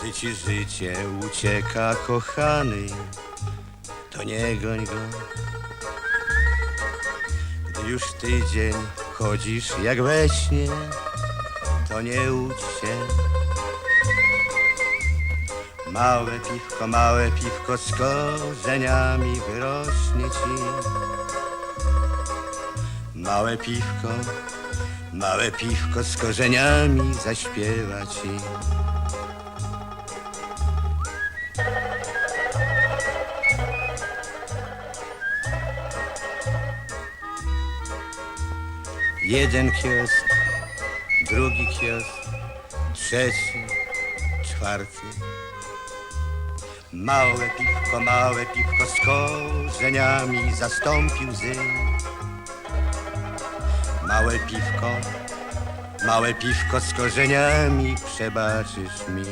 Gdy ci życie ucieka, kochany, to nie goń go. Gdy już tydzień chodzisz jak we śnie, to nie łudź się. Małe piwko, małe piwko z korzeniami wyrośnie ci. Małe piwko, małe piwko z korzeniami zaśpiewa ci. Jeden kiosk, drugi kiosk, trzeci, czwarty. Małe piwko, małe piwko z korzeniami zastąpił łzy. Małe piwko, małe piwko z korzeniami przebaczysz mi.